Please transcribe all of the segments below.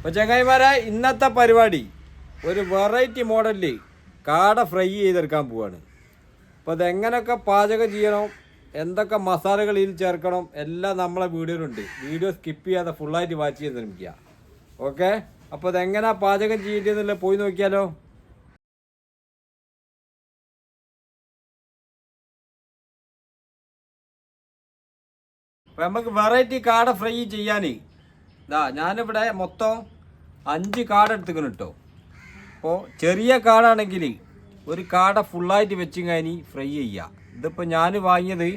അപ്പോൾ ചങ്ങായിമാരെ ഇന്നത്തെ പരിപാടി ഒരു വെറൈറ്റി മോഡലിൽ കാട ഫ്രൈ ചെയ്തെടുക്കാൻ പോവാണ്. അപ്പോൾ അതെങ്ങനെയൊക്കെ പാചകം ചെയ്യണം എന്തൊക്കെ മസാലകൾ ഇതിൽ ചേർക്കണം എല്ലാം നമ്മളെ വീഡിയോയിലുണ്ട്. വീഡിയോ സ്കിപ്പ് ചെയ്യാതെ ഫുള്ളായിട്ട് വാച്ച് ചെയ്യാൻ ശ്രമിക്കുക. ഓക്കെ അപ്പോൾ അതെങ്ങനെ പാചകം ചെയ്യേണ്ടതെന്നല്ല പോയി നോക്കിയാലോ. അപ്പോൾ നമുക്ക് വെറൈറ്റി കാട ഫ്രൈ ചെയ്യാൻ ഇതാ ഞാനിവിടെ മൊത്തം അഞ്ച് കാട് എടുത്തുക്കണം കേട്ടോ അപ്പോൾ ചെറിയ കാടാണെങ്കിൽ ഒരു കാട ഫുള്ളായിട്ട് വെച്ച് കഴിഞ്ഞ് ഫ്രൈ ചെയ്യുക ഇതിപ്പോൾ ഞാൻ വാങ്ങിയത്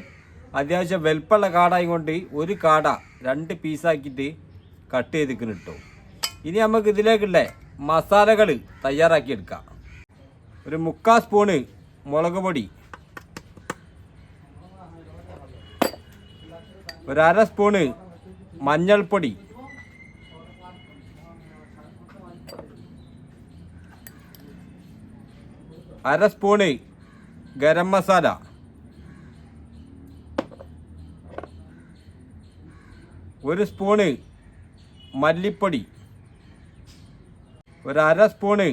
അത്യാവശ്യം വലുപ്പമുള്ള കാടായതുകൊണ്ട് ഒരു കാട രണ്ട് പീസാക്കിയിട്ട് കട്ട് ചെയ്തിക്കണം കേട്ടോ ഇനി നമുക്ക് ഇതിലേക്കുള്ള മസാലകൾ തയ്യാറാക്കി എടുക്കാം. ഒരു മുക്കാൽ സ്പൂണ് മുളക് പൊടി. ഒരു അര സ്പൂണ് മഞ്ഞൾപ്പൊടി. അര സ്പൂണ് ഗരം മസാല. ഒരു സ്പൂണ് മല്ലിപ്പൊടി. ഒരു അര സ്പൂണ്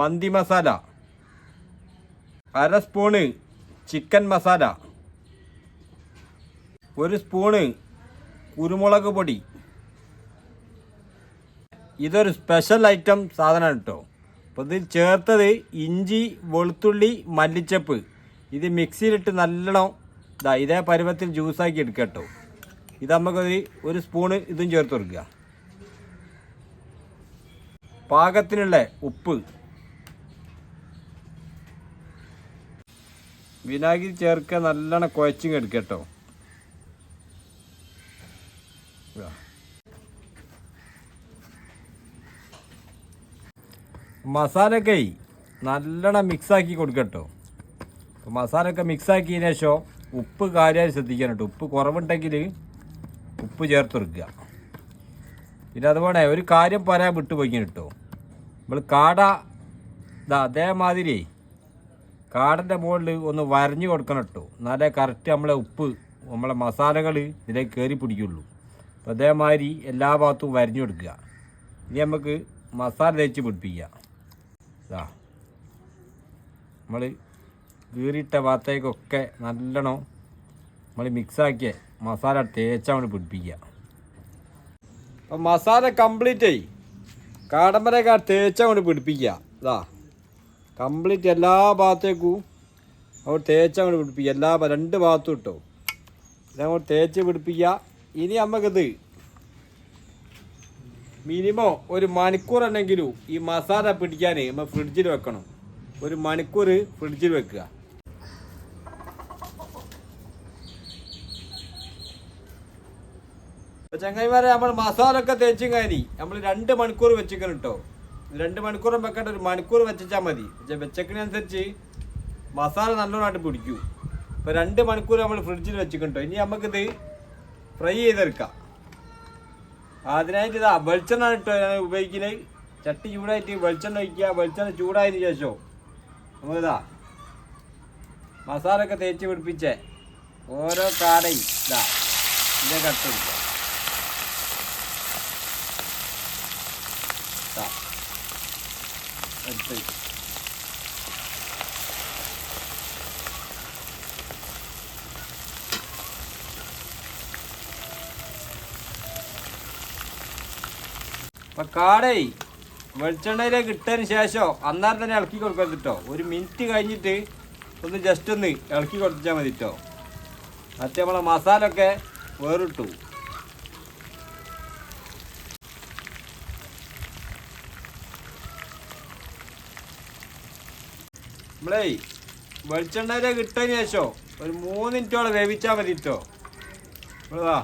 മന്തി മസാല. അര സ്പൂണ് ചിക്കൻ മസാല. ഒരു സ്പൂണ് കുരുമുളക് പൊടി. ഇതൊരു സ്പെഷ്യൽ ഐറ്റം സാധനം കേട്ടോ. അപ്പോൾ ഇതിൽ ചേർത്തത് ഇഞ്ചി വെളുത്തുള്ളി മല്ലിച്ചപ്പ്. ഇത് മിക്സിയിലിട്ട് നല്ലോണം ഇതാ ഇതേ പരുവത്തിൽ ജ്യൂസാക്കി എടുക്കുക കേട്ടോ ഇത് നമുക്കൊരു ഒരു സ്പൂണ് ഇതും ചേർത്ത് കൊടുക്കുക. പാകത്തിനുള്ള ഉപ്പ്. വിനാഗിരി ചേർക്കുക നല്ലോണം കുഴച്ചിങ് എടുക്കുക കേട്ടോ മസാലയൊക്കെ നല്ലോണം മിക്സാക്കി കൊടുക്കട്ടോ. അപ്പോൾ മസാലയൊക്കെ മിക്സാക്കിയതിന് ശേഷം ഉപ്പ് കാര്യമായി ശ്രദ്ധിക്കാൻ കേട്ടോ. ഉപ്പ് കുറവുണ്ടെങ്കിൽ ഉപ്പ് ചേർത്ത് കൊടുക്കുക പിന്നെ അതുപോലെ ഒരു കാര്യം പറയാൻ വിട്ടുപോയി കേട്ടോ. നമ്മൾ കാട ഇതാ അതേമാതിരി കാടന്റെ മുകളിൽ ഒന്ന് വരഞ്ഞു കൊടുക്കണം കേട്ടോ. എന്നാലേ കറക്റ്റ് നമ്മളെ ഉപ്പ് നമ്മളെ മസാലകൾ ഇതിലേക്ക് കയറി പിടിക്കുള്ളൂ. അപ്പോൾ അതേമാതിരി എല്ലാ ഭാഗത്തും വരഞ്ഞു കൊടുക്കുക. ഇനി നമുക്ക് മസാല തേച്ച് പിടിപ്പിക്കുക ഇതാ നമ്മൾ കീറിയിട്ട ഭാഗത്തേക്കൊക്കെ നല്ലോണം നമ്മൾ മിക്സാക്കിയ മസാല തേച്ചാൽ നമ്മൾ പിടിപ്പിക്കുക. അപ്പം മസാല കംപ്ലീറ്റ് ആയി. കാടമ്പരൊക്കെ തേച്ചാൽ കൊണ്ട് പിടിപ്പിക്കുക. ഇതാ കംപ്ലീറ്റ് എല്ലാ ഭാഗത്തേക്കും അവിടെ തേച്ച് അങ്ങോട്ട് പിടിപ്പിക്കുക. എല്ലാ രണ്ട് ഭാഗത്തും ഇട്ടോ. ഇതങ്ങോട്ട് തേച്ച് പിടിപ്പിക്കുക. ഇനി നമുക്കിത് മിനിമം ഒരു മണിക്കൂർ ഉണ്ടെങ്കിലും ഈ മസാല പിടിക്കാൻ നമ്മൾ ഫ്രിഡ്ജിൽ വെക്കണം. ഒരു മണിക്കൂർ ഫ്രിഡ്ജിൽ വെക്കുക. ചങ്ങായിമാരെ നമ്മൾ മസാല ഒക്കെ തേച്ചും കാര്യം നമ്മൾ രണ്ട് മണിക്കൂർ വെച്ചിക്കണം കേട്ടോ രണ്ട് മണിക്കൂറും വെക്കേണ്ട ഒരു മണിക്കൂർ വെച്ചാൽ മതി. പക്ഷേ വെച്ചക്കിനനുസരിച്ച് മസാല നല്ലോണമായിട്ട് പിടിക്കൂ. ഇപ്പൊ രണ്ട് മണിക്കൂർ നമ്മൾ ഫ്രിഡ്ജിൽ വെച്ചിട്ടോ ഇനി നമുക്കിത് ഫ്രൈ ചെയ്തെടുക്കാം. അതിനായിട്ട് വെളിച്ചെണ്ണ ഇട്ടോ ഞാൻ ഉപയോഗിക്കുന്നത് ചട്ടി ചൂടായിട്ട് വെളിച്ചെണ്ണ ഒഴിക്കുക. വെളിച്ചെണ്ണ ചൂടായതിനു ശേഷം നമുക്കിതാ മസാല ഒക്കെ തേച്ച് പിടിപ്പിച്ചേ ഓരോ കാടയും ഇതാ ഇതിനെ കട്ട് കൊടുക്കുക എടുത്ത് അപ്പൊ കാടേ വെളിച്ചെണ്ണയിലേക്ക് ഇട്ടതിന് ശേഷം അന്നേരം തന്നെ ഇളക്കി കൊടുക്കരുത് കേട്ടോ ഒരു മിനിറ്റ് കഴിഞ്ഞിട്ട് ഒന്ന് ജസ്റ്റ് ഒന്ന് ഇളക്കി കൊടുത്താൽ മതി കേട്ടോ മറ്റേ നമ്മളെ മസാല ഒക്കെ വേറിട്ടു. നമ്മളേ വെളിച്ചെണ്ണയിലേക്ക് ഇട്ടതിന് ശേഷം ഒരു മൂന്ന് മിനിറ്റോളം വേവിച്ചാൽ മതി കേട്ടോ നമ്മളതാ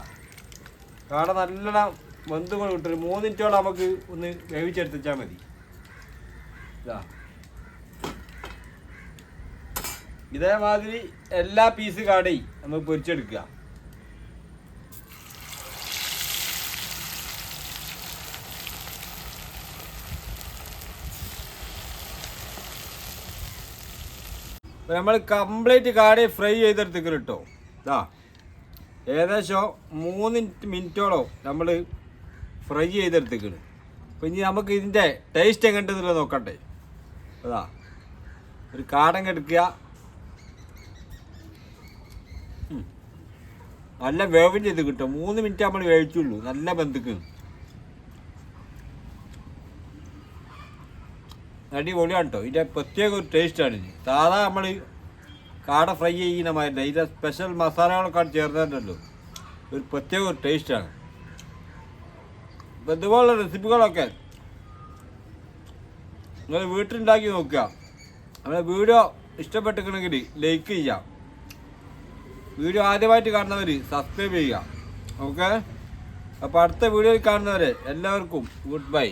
കാട നല്ലോണം വെന്ത് കൊണ്ട് ഇട്ടൊരു മിനിറ്റോളം നമുക്ക് ഒന്ന് വേവിച്ചെടുത്തിച്ചാൽ മതി. ഇതാ. ഇതേമാതിരി എല്ലാ പീസ് കാടയും നമുക്ക് പൊരിച്ചെടുക്കുക. നമ്മൾ കംപ്ലീറ്റ് കാടി ഫ്രൈ ചെയ്തെടുത്തിട്ടോ ഇതാ. ഏകദേശം മൂന്ന് മിനിറ്റോളം നമ്മൾ ഫ്രൈ ചെയ്തെടുത്തേക്കണ്. അപ്പം ഇനി നമുക്ക് ഇതിന്റെ ടേസ്റ്റ് എങ്ങനെയുണ്ടെന്നുള്ളത് നോക്കട്ടെ അതാ ഒരു കാടങ്ങ എടുക്കുക. നല്ല വേവിന്റെ ചെയ്ത് കിട്ടും. മൂന്ന് മിനിറ്റ് നമ്മൾ വേവിച്ചുള്ളൂ. നല്ല ബന്ധുക്ക് അടിപൊളിയാണ് കേട്ടോ ഇതിന്റെ പ്രത്യേക ഒരു ടേസ്റ്റാണ് ഇത്. സാധാ നമ്മൾ കാട ഫ്രൈ ചെയ്യുന്ന മാതിരി ഇതിന്റെ സ്പെഷ്യൽ മസാലകളൊക്കെ ചേർന്നിട്ടുണ്ടല്ലോ. ഒരു പ്രത്യേക ഒരു ടേസ്റ്റാണ് അപ്പം ഇതുപോലുള്ള റെസിപ്പികളൊക്കെ നിങ്ങൾ വീട്ടിലുണ്ടാക്കി നോക്കുക. നമ്മുടെ വീഡിയോ ഇഷ്ടപ്പെട്ടിട്ടുണ്ടെങ്കിൽ ലൈക്ക് ചെയ്യാം വീഡിയോ ആദ്യമായിട്ട് കാണുന്നവർ സബ്സ്ക്രൈബ് ചെയ്യുക. ഓക്കെ അപ്പോൾ അടുത്ത വീഡിയോയിൽ കാണുന്നവരെ എല്ലാവർക്കും ഗുഡ് ബൈ